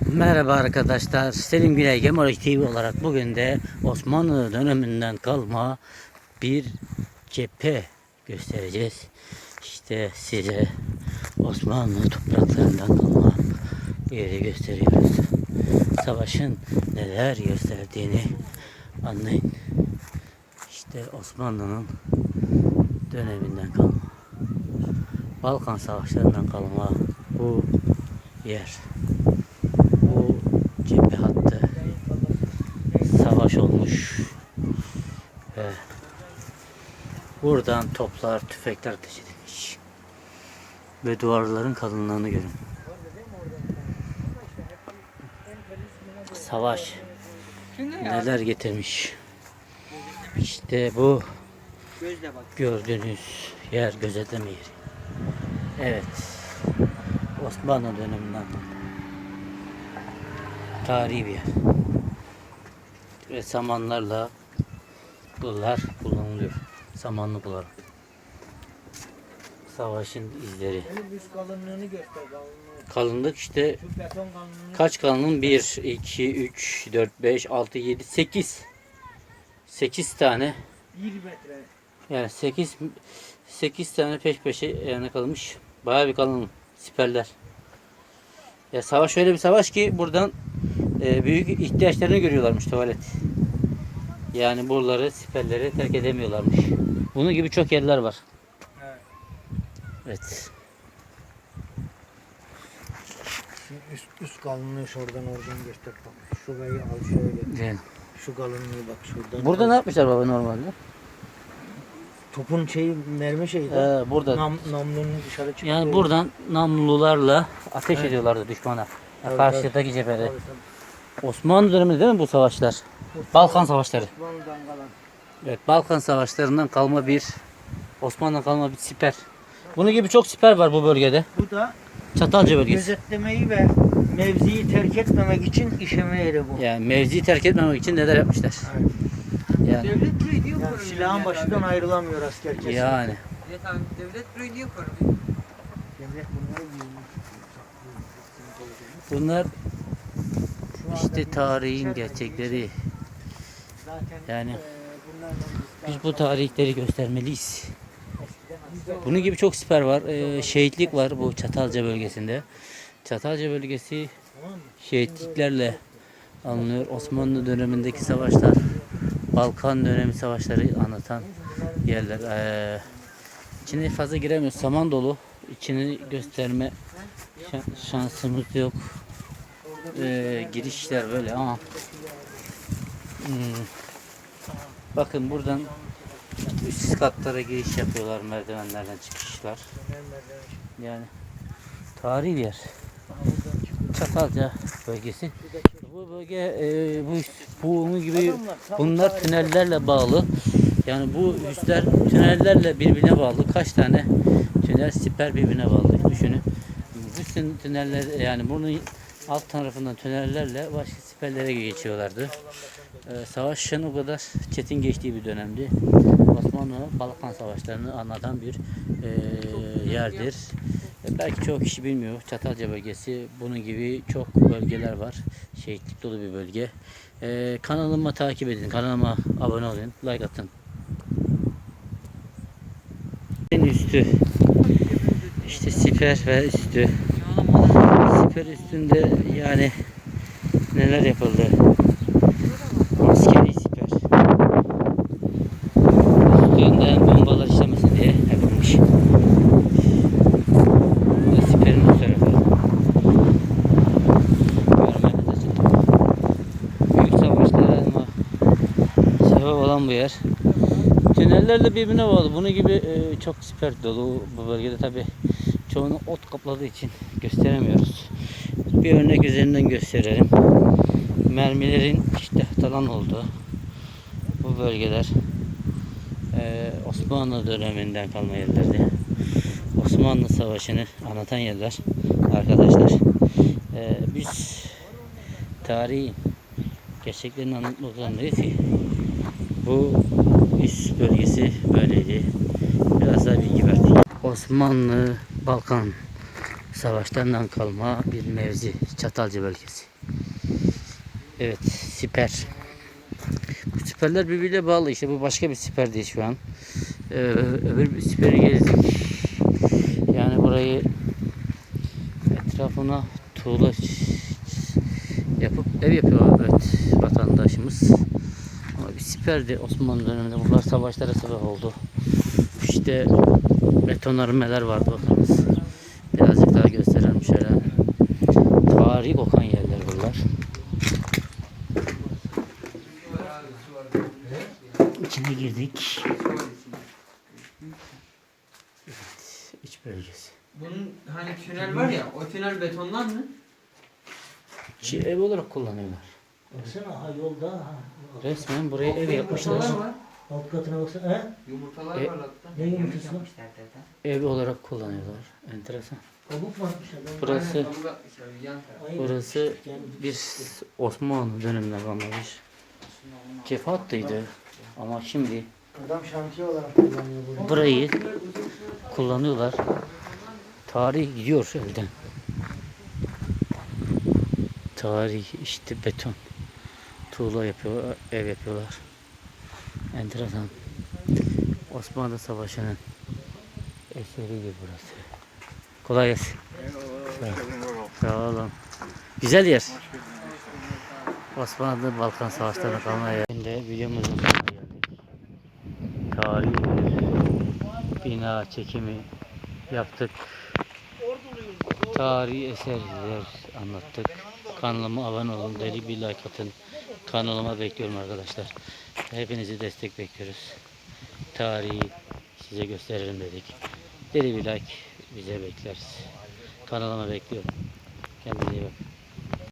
Merhaba arkadaşlar. Selim Güney Gemalik TV olarak bugün de Osmanlı döneminden kalma bir cephe göstereceğiz. İşte size Osmanlı topraklarından kalma bir yeri gösteriyoruz. Savaşın neler gösterdiğini anlayın. İşte Osmanlı'nın döneminden kalma. Balkan savaşlarından kalma bu yer cephe hattı savaş olmuş ve buradan toplar, tüfekler ateş edilmiş ve duvarların kalınlığını görün. Savaş neler getirmiş. İşte bu gördüğünüz yer gözetleme yeri. Evet. Osmanlı döneminden tarihi bir yer. Ve samanlarla bunlar kullanılıyor. Samanlık olarak. Savaşın izleri. Kalınlığını göster kalınlığı. Kalınlık işte kaç kalınlığın? 1, 2, 3, 4, 5, 6, 7, 8. 8 tane 1 metre. Yani 8 8 tane peş peşe yani kalmış. Bayağı bir kalın siperler. Ya savaş öyle bir savaş ki buradan e, büyük ihtiyaçlarını görüyorlarmış tuvalet. Yani buraları siperleri terk edemiyorlarmış. Bunun gibi çok yerler var. Evet. Evet. Şimdi üst, üst kalınlığı şuradan oradan göster bak. Şurayı al şöyle. Yani Şu kalınlığı bak şuradan. Burada al. ne yapmışlar baba normalde? Topun şeyi mermi şeyi. Ee, burada Nam, namlunun dışarı çıktığı. yani buradan namlularla ateş Evet. ediyorlardı düşmana. Evet, Karşıdaki cephede. Tabii, tabii. Osmanlı döneminde değil mi bu savaşlar? Balkan savaşları. Evet, Balkan savaşlarından kalma bir Osmanlı'dan kalma bir siper. Bunun gibi çok siper var bu bölgede. Bu da Çatalca bölgesi. gözetlemeyi ve mevziyi terk etmemek için işeme yeri bu. Yani mevziyi terk etmemek için neler yapmışlar? Evet. Yani Devlet burayı niye Yani silahın başından abi? ayrılamıyor asker kesin. yani Ya tamam, devlet burayı niye korumuyor? Devlet bunları yiyor. Bunlar işte tarihin gerçekleri. Yani Biz bu tarihleri göstermeliyiz. Bunun gibi çok siper var. Ee, şehitlik var bu Çatalca bölgesinde. Çatalca bölgesi şehitliklerle anılıyor. Osmanlı dönemindeki savaşlar, Balkan dönemi savaşları anlatan yerler. Ee, içine fazla giremiyoruz. Saman dolu. İçini gösterme şa- şansımız yok. Ee, girişler böyle ama hmm, bakın buradan üst katlara giriş yapıyorlar merdivenlerden çıkışlar. Yani tarihi bir yer. Çatalca bölgesi. Bu bölge e, bu bunun gibi bunlar tünellerle bağlı. Yani bu üstler tünellerle birbirine bağlı. Kaç tane tünel siper birbirine bağlı. Düşünün. Bütün tüneller yani bunun alt tarafından tünellerle başka siperlere geçiyorlardı. Ee, savaşın o kadar çetin geçtiği bir dönemdi. Osmanlı Balkan Savaşlarını anlatan bir e, yerdir. E, belki çoğu kişi bilmiyor. Çatalca bölgesi bunun gibi çok bölgeler var. Şehitlik dolu bir bölge. E, kanalıma takip edin. Kanalıma abone olun. Like atın. En üstü işte siper ve üstü. Siper üstünde yani neler yapıldı? Askeri siper. Üstünden bombalar işlemesin diye yapılmış. Bu da siperin o tarafı. Büyük savaşlara ama sebep olan bu yer. Tünellerle birbirine bağlı. Bunun gibi e, çok siper dolu bu bölgede tabi çoğunu ot kapladığı için gösteremiyoruz. Bir örnek üzerinden gösterelim. Mermilerin işte talan olduğu bu bölgeler e, Osmanlı döneminden kalma yerlerdi. Osmanlı Savaşı'nı anlatan yerler arkadaşlar. E, biz tarihi gerçeklerini anlatmak zorundayız ki bu üst bölgesi böyleydi. Biraz daha bilgi verdik. Osmanlı Balkan Savaştan kalma bir mevzi. Çatalca bölgesi. Evet, siper. Bu siperler birbiriyle bağlı. İşte bu başka bir siper değil şu an. Ee, öbür bir siperi gezdik. Yani burayı etrafına tuğla yapıp ev yapıyor evet vatandaşımız. Siperdi Osmanlı döneminde. Bunlar savaşlara sebep oldu. İşte betonarmeler vardı bakınız. Birazcık daha gösterelim şöyle. Tarihi kokan yerler bunlar. İçine girdik. İç bölgesi. Bunun hani tünel var ya, o tünel betondan mı? Ev olarak kullanıyorlar. Baksana ha yolda ha. Resmen buraya ev yapmışlar. Yumurtalar var. Alt katına baksana. He? Yumurtalar E- var hatta. Ne yumurtası var? Ev olarak kullanıyorlar. Enteresan. Kabuk mu atmışlar? lan? Burası Aynen, tabu yapmışlar, yan taraf. Aynen. burası Yani bir Osmanlı döneminden kalmamış. Cefatlıydı. Ama şimdi Adam şantiye olarak kullanıyor bunu. burayı kullanıyorlar. Tarih gidiyor elden. Tarih işte beton. Tuğla yapıyor, ev yapıyorlar. Enteresan. Osmanlı Savaşı'nın eseriydi burası. Kolay gelsin. Sağ olun. Güzel yer. Osmanlı Balkan Savaşları'na kalma yer. Şimdi videomuzun sonuna geldik. Tarihi bina çekimi yaptık. Tarihi eserler anlattık. Kanalıma abone olun. Deli bir like atın. Kanalıma bekliyorum arkadaşlar. Hepinizi destek bekliyoruz. Tarihi size gösterelim dedik. Deli bir like bize bekleriz. Kanalıma bekliyorum. Kendinize iyi bakın.